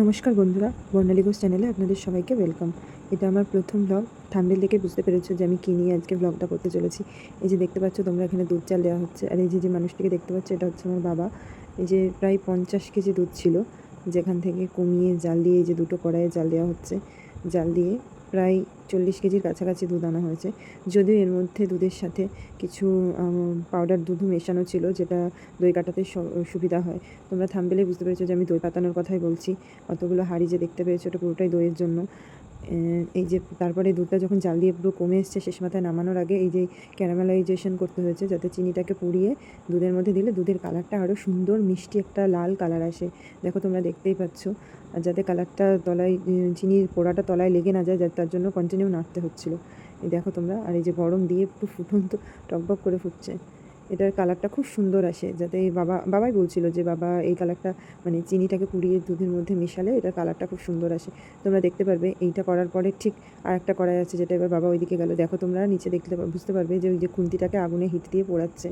নমস্কার বন্ধুরা, বর্ণালী ঘোষ চ্যানেলে আপনাদের সবাইকে ওয়েলকাম এটা আমার প্রথম ব্লগ থাম্বেল দেখে বুঝতে পেরেছ যে আমি কী নিয়ে আজকে ব্লগটা করতে চলেছি। এই যে দেখতে পাচ্ছ তোমরা এখানে দুধ চাল দেওয়া হচ্ছে। আর এই যে যে মানুষটিকে দেখতে পাচ্ছ, এটা হচ্ছে আমার বাবা। এই যে প্রায় পঞ্চাশ কেজি দুধ ছিল, যেখান থেকে কমিয়ে জাল দিয়ে এই যে দুটো কড়াইয়ে জাল দেওয়া হচ্ছে, জাল দিয়ে প্রায় চল্লিশ কেজির কাছাকাছি দুধ আনা হয়েছে। যদিও এর মধ্যে দুধের সাথে কিছু পাউডার দুধ মেশানো ছিল, যেটা দই কাটাতে সুবিধা হয়। তোমরা থামবেলে বুঝতে পেরেছ যে আমি দই পাতানোর কথাই বলছি। অতগুলো হাড়ি যে দেখতে পেয়েছ, ওটা পুরোটাই দইয়ের জন্য। এই যে তারপরে দুধটা যখন জাল দিয়ে পুরো কমে এসছে, শেষ মাথায় নামানোর আগে এই যে ক্যারামেলাইজেশন করতে হয়েছে, যাতে চিনিটাকে পুড়িয়ে দুধের মধ্যে দিলে দুধের কালারটা আরও সুন্দর, মিষ্টি একটা লাল কালার আসে। দেখো তোমরা দেখতেই পাচ্ছ, আর যাতে কালারটা তলায় চিনির পোড়াটা তলায় লেগে না যায়, তার জন্য কন্টিনিউ নাড়তে হচ্ছিল। এই দেখো তোমরা, আর এই যে গরম দিয়ে একটু ফুটন্ত টকবক করে ফুটছে। এটার কালারটা খুব সুন্দর আসে। যাতে বাবা, বাবাই বলছিল যে, বাবা, এই কালারটা মানে চিনিটাকে পুড়িয়ে দুধের মধ্যে মেশালে এটার কালারটা খুব সুন্দর আসে। তোমরা দেখতে পারবে এইটা করার পরে ঠিক আর একটা কড়াই আছে যেটা এবার বাবা ওইদিকে গেল। দেখো তোমরা নিচে দেখতে বুঝতে পারবে যে ওই যে খুন্তিটাকে আগুনে হিট দিয়ে পোড়াচ্ছে।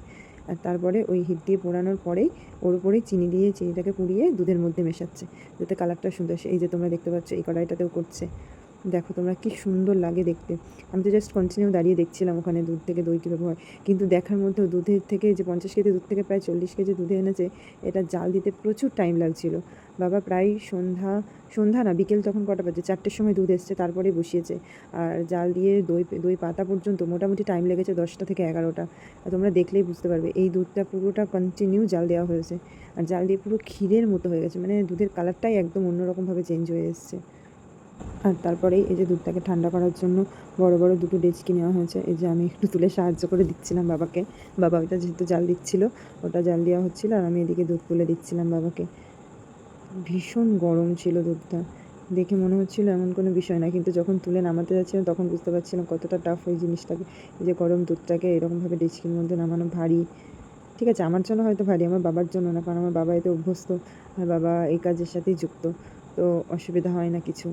আর তারপরে ওই হিট দিয়ে পোড়ানোর পরেই ওর উপরেই চিনি দিয়ে চিনিটাকে পুড়িয়ে দুধের মধ্যে মেশাচ্ছে। যাতে কালারটা সুন্দর আসে। এই যে তোমরা দেখতে পাচ্ছ এই কড়াইটাতেও করছে। দেখো তোমরা কি সুন্দর লাগে দেখতে। আমি তো জাস্ট কন্টিনিউ দাঁড়িয়ে দেখছিলাম ওখানে দুধ থেকে দই কীভাবে হয় কিন্তু দেখার মধ্যেও দুধের থেকে যে পঞ্চাশ কেজি দুধ থেকে প্রায় চল্লিশ কেজি দুধে এনেছে, এটা জাল দিতে প্রচুর টাইম লাগছিল। বাবা প্রায় সন্ধ্যা সন্ধ্যা না, বিকেল তখন কটা বাজে, চারটের সময় দুধ এসছে তারপরে বসিয়েছে। আর জাল দিয়ে দই দই পাতা পর্যন্ত মোটামুটি টাইম লেগেছে দশটা থেকে এগারোটা। তোমরা দেখলেই বুঝতে পারবে, এই দুধটা পুরোটা কন্টিনিউ জাল দেওয়া হয়েছে। আর জাল দিয়ে পুরো ক্ষীরের মতো হয়ে গেছে মানে দুধের কালারটাই একদম অন্যরকমভাবে চেঞ্জ হয়ে এসছে। আর তারপরেই এই যে দুধটাকে ঠান্ডা করার জন্য বড় বড় দুটো ডেচকি নেওয়া হয়েছে। এই যে আমি একটু তুলে সাহায্য করে দিচ্ছিলাম বাবাকে। বাবা ওইটা যেহেতু জাল দিচ্ছিল, ওটা জাল দেওয়া হচ্ছিল আর আমি এদিকে দুধ তুলে দিচ্ছিলাম বাবাকে। ভীষণ গরম ছিল দুধটা। দেখে মনে হচ্ছিল এমন কোনো বিষয় না, কিন্তু যখন তুলে নামাতে যাচ্ছিলাম তখন বুঝতে পারছিলাম কতটা টাফ ওই জিনিসটাকে। এই যে গরম দুধটাকে এরকমভাবে ডেচকির মধ্যে নামানো ভারী। ঠিক আছে, আমার জন্য হয়তো ভারী, আমার বাবার জন্য না, কারণ আমার বাবা এতে অভ্যস্ত। আর বাবা এই কাজের সাথেই যুক্ত, তো অসুবিধা হয় না কিছু।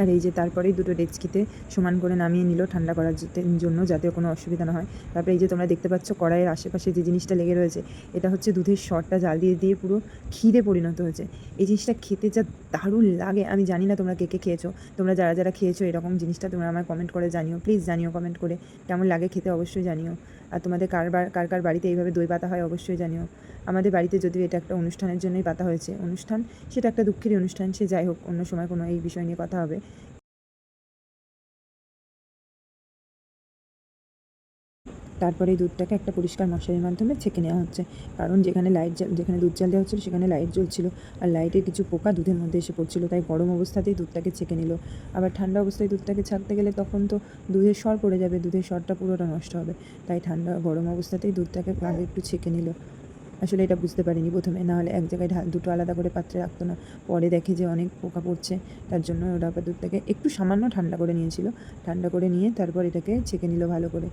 আর এই যে তারপরেই দুটো ডেচকিতে সমান করে নামিয়ে নিল ঠান্ডা করার জন্য যাতে কোনো অসুবিধা না হয়। তারপরে এই যে তোমরা দেখতে পাচ্ছ কড়াইয়ের আশেপাশে যে জিনিসটা লেগে রয়েছে, এটা হচ্ছে দুধের শরটা জাল দিয়ে দিয়ে পুরো ক্ষীরে পরিণত হয়েছে। এই জিনিসটা খেতে যা দারুণ লাগে, আমি জানি না তোমরা কে কে খেয়েছো। তোমরা যারা যারা খেয়েছো এরকম জিনিসটা তোমরা আমায় কমেন্ট করে জানিও। প্লিজ জানিও কমেন্ট করে। কেমন লাগে খেতে অবশ্যই জানিও। আর তোমাদের কারবার কার কার বাড়িতে এইভাবে দই পাতা হয় অবশ্যই জানিও। আমাদের বাড়িতে যদিও এটা একটা অনুষ্ঠানের জন্যই পাতা হয়েছে অনুষ্ঠান, সেটা একটা দুঃখেরই অনুষ্ঠান, সে যাই হোক, অন্য সময় কোনো এই বিষয় নিয়ে কথা হবে। তারপরে এই দুধটাকে একটা পরিষ্কার মশারির মাধ্যমে ছেঁকে নেওয়া হচ্ছে, কারণ যেখানে লাইট যেখানে দুধ জাল দেওয়া হচ্ছিল, সেখানে লাইট জ্বলছিল, আর লাইটের কিছু পোকা দুধের মধ্যে এসে পড়ছিল, তাই গরম অবস্থাতেই দুধটাকে ছেঁকে নিল। আবার ঠান্ডা অবস্থায় দুধটাকে ছাকতে গেলে তখন তো দুধের স্বর পড়ে যাবে, দুধের স্বরটা পুরোটা নষ্ট হবে, তাই ঠান্ডা গরম অবস্থাতেই দুধটাকে আগে একটু ছেঁকে নিল। আসলে এটা বুঝতে পারিনি প্রথমে। না হলে এক জায়গায় ঢাল দুটো আলাদা করে পাত্রে রাখতো না। পরে দেখে যে অনেক পোকা পড়ছে, তার জন্য ওরা দুধটাকে একটু সামান্য ঠান্ডা করে নিয়েছিল। ঠান্ডা করে নিয়ে তারপর এটাকে ছেঁকে নিল ভালো করে।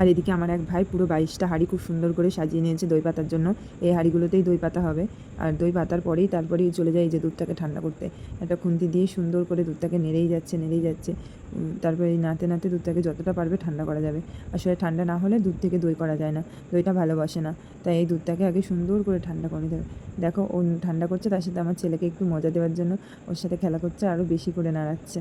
আর এদিকে আমার এক ভাই পুরো বাইশটা হাঁড়ি খুব সুন্দর করে সাজিয়ে নিয়েছে দই পাতার জন্য। এই হাঁড়িগুলোতেই দই পাতা হবে। আর দই পাতার পরেই তারপরেই চলে যায় যে দুধটাকে ঠান্ডা করতে। একটা খুন্তি দিয়ে সুন্দর করে দুধটাকে নেড়েই যাচ্ছে নেড়েই যাচ্ছে। তারপরে এই নাতে নাতে দুধটাকে যতটা পারবে ঠান্ডা করা যাবে। আসলে ঠান্ডা না হলে দুধ থেকে দই করা যায় না। দইটা ভালোবাসে না। তাই এই দুধটাকে আগে সুন্দর করে ঠান্ডা করে দেবে দেখো, ও ঠান্ডা করছে, তার সাথে আমার ছেলেকে একটু মজা দেওয়ার জন্য ওর সাথে খেলা করছে, আরও বেশি করে নাড়াচ্ছে।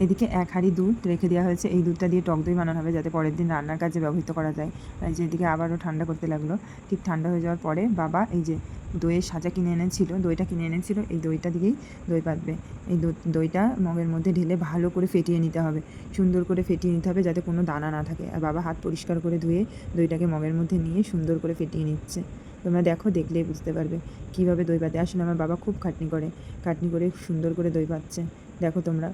এদিকে এক হাঁড়ি দুধ রেখে দেওয়া হয়েছে। এই দুধটা দিয়ে টক দই বানানো হবে যাতে পরের দিন রান্নার কাজে ব্যবহৃত করা যায়। আর এই যে এদিকে আবারও ঠান্ডা করতে লাগল। ঠিক ঠান্ডা হয়ে যাওয়ার পরে বাবা এই যে দইয়ের সাজা কিনে এনেছিল, দইটা কিনে এনেছিল, এই দইটা দিয়েই দই পাতবে। এই দই- দইটা মগের মধ্যে ঢেলে ভালো করে ফেটিয়ে নিতে হবে। সুন্দর করে ফেটিয়ে নিতে হবে যাতে কোনো দানা না থাকে। আর বাবা হাত পরিষ্কার করে ধুয়ে দইটাকে মগের মধ্যে নিয়ে সুন্দর করে ফেটিয়ে নিচ্ছে। তোমরা দেখো দেখলেই বুঝতে পারবে কীভাবে দই পাতে। আসলে আমার বাবা খুব খাটনি করে। খাটনি করে সুন্দর করে দই পাচ্ছে। দেখো তোমরা।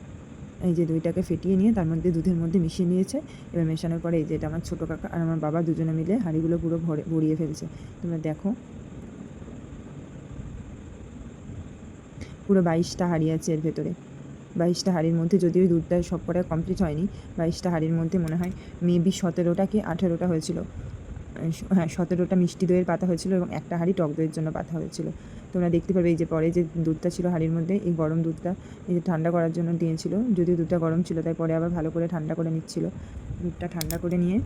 এই যে দইটাকে ফেটিয়ে নিয়ে তার মধ্যে দুধের মধ্যে মিশিয়ে নিয়েছে। এবার মেশানোর পরে এই যে এটা আমার ছোটো কাকা আর আমার বাবা দুজনে মিলে হাঁড়িগুলো পুরো ভরে ভরিয়ে ফেলছে। তোমরা দেখো। পুরো বাইশটা হাঁড়ি আছে এর ভেতরে। বাইশটা হাঁড়ির মধ্যে যদিও দুধটা সব কটা কমপ্লিট হয়নি, বাইশটা হাঁড়ির মধ্যে মনে হয় মেবি সতেরোটা কি আঠেরোটা হয়েছিল। হ্যাঁ সতেরোটা মিষ্টি দইয়ের পাতা হয়েছিল এবং একটা হাঁড়ি টক দইয়ের জন্য পাতা হয়েছিল। তোমরা দেখতে পাবে এই যে পরে যে দুধটা ছিল হাঁড়ির মধ্যে, এই গরম দুধটা, এই যে ঠান্ডা করার জন্য দিয়েছিল। যদিও দুধটা গরম ছিল, তাই পরে আবার ভালো করে ঠান্ডা করে নিচ্ছিল। দুধটা ঠান্ডা করে নিয়ে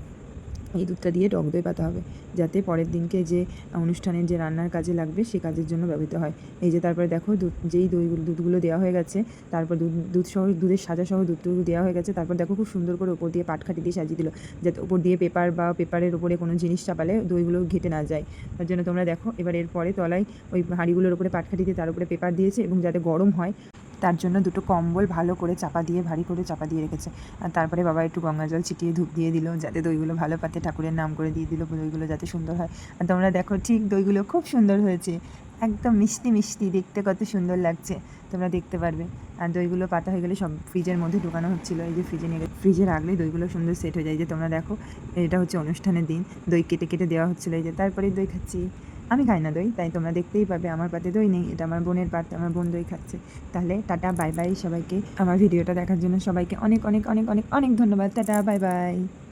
এই দুধটা দিয়ে টক দই পাতা হবে, যাতে পরের দিনকে যে অনুষ্ঠানের যে রান্নার কাজে লাগবে সে কাজের জন্য ব্যবহৃত হয়। এই যে তারপরে দেখো দুধ, যেই দইগুলো দুধগুলো দেওয়া হয়ে গেছে, তারপর দুধ দুধ সহ, দুধের সাজা সহ দুধটুকু দেওয়া হয়ে গেছে, তারপর দেখো খুব সুন্দর করে ওপর দিয়ে পাটখাটি দিয়ে সাজিয়ে দিল, যাতে ওপর দিয়ে পেপার বা পেপারের ওপরে কোনো জিনিস চাপালে দইগুলো ঘেটে না যায়। তার জন্য তোমরা দেখো, এবার এরপরে তলায় ওই হাঁড়িগুলোর ওপরে পাটখাটি দিয়ে তার উপরে পেপার দিয়েছে এবং যাতে গরম হয় তার জন্য দুটো কম্বল ভালো করে চাপা দিয়ে, ভারী করে চাপা দিয়ে রেখেছে। আর তারপরে বাবা একটু গঙ্গা জল ছিটিয়ে ধূপ দিয়ে দিল, যাতে দইগুলো ভালো পাতে। ঠাকুরের নাম করে দিয়ে দিল দইগুলো যাতে সুন্দর হয়। আর তোমরা দেখো ঠিক দইগুলো খুব সুন্দর হয়েছে। একদম মিষ্টি মিষ্টি, দেখতে কত সুন্দর লাগছে। তোমরা দেখতে পারবে। আর দইগুলো পাতা হয়ে গেলে সব ফ্রিজের মধ্যে ঢুকানো হচ্ছিল। এই যে ফ্রিজে নিয়ে ফ্রিজে রাখলেই দইগুলো সুন্দর সেট হয়ে যায়। যে তোমরা দেখো, এটা হচ্ছে অনুষ্ঠানের দিন। দই কেটে কেটে দেওয়া হচ্ছিল। এই যে তারপরে দই খাচ্ছি। আমি খাই না দই, তাই তোমরা দেখতেই পাবে আমার পাতে দই নেই, এটা আমার বোনের পাতে আমার বোন দই খাচ্ছে। তাহলে টাটা, বাই বাই সবাইকে। আমার ভিডিওটা দেখার জন্য সবাইকে অনেক অনেক অনেক অনেক অনেক ধন্যবাদ। Tata, bye bye.